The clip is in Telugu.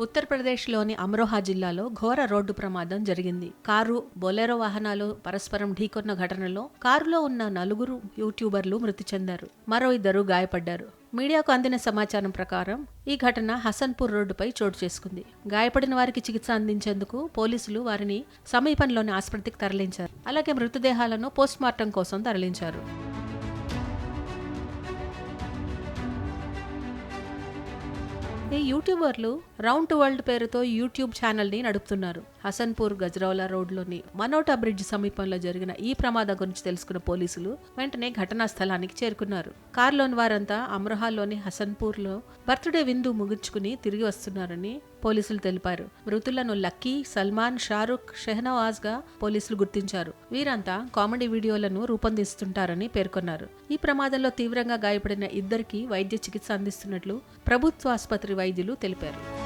ఉత్తరప్రదేశ్లోని అమ్రోహా జిల్లాలో ఘోర రోడ్డు ప్రమాదం జరిగింది. కారు బొలెరో వాహనాలు పరస్పరం ఢీకొన్న ఘటనలో కారులో ఉన్న నలుగురు యూట్యూబర్లు మృతి చెందారు. మరో ఇద్దరు గాయపడ్డారు. మీడియాకు అందిన సమాచారం ప్రకారం ఈ ఘటన హసన్పూర్ రోడ్డుపై చోటు చేసుకుంది. గాయపడిన వారికి చికిత్స అందించేందుకు పోలీసులు వారిని సమీపంలోని ఆసుపత్రికి తరలించారు. అలాగే మృతదేహాలను పోస్ట్మార్టం కోసం తరలించారు. ఈ యూట్యూబర్లు రౌండ్ టు వరల్డ్ పేరుతో యూట్యూబ్ ఛానల్ని నడుపుతున్నారు. హసన్పూర్ గజ్రౌలా రోడ్లోని మనోటా బ్రిడ్జ్ సమీపంలో జరిగిన ఈ ప్రమాదం గురించి తెలుసుకున్న పోలీసులు వెంటనే ఘటనా స్థలానికి చేరుకున్నారు. కారులోని వారంతా అమ్రహాల్లోని హసన్పూర్లో బర్త్డే విందు ముగించుకుని తిరిగి వస్తున్నారని పోలీసులు తెలిపారు. మృతులను లక్కీ సల్మాన్ షారుఖ్ షెహనవాజ్గా పోలీసులు గుర్తించారు. వీరంతా కామెడీ వీడియోలను రూపొందిస్తుంటారని పేర్కొన్నారు. ఈ ప్రమాదంలో తీవ్రంగా గాయపడిన ఇద్దరికి వైద్య చికిత్స అందిస్తున్నట్లు ప్రభుత్వ ఆసుపత్రి వైద్యులు తెలిపారు.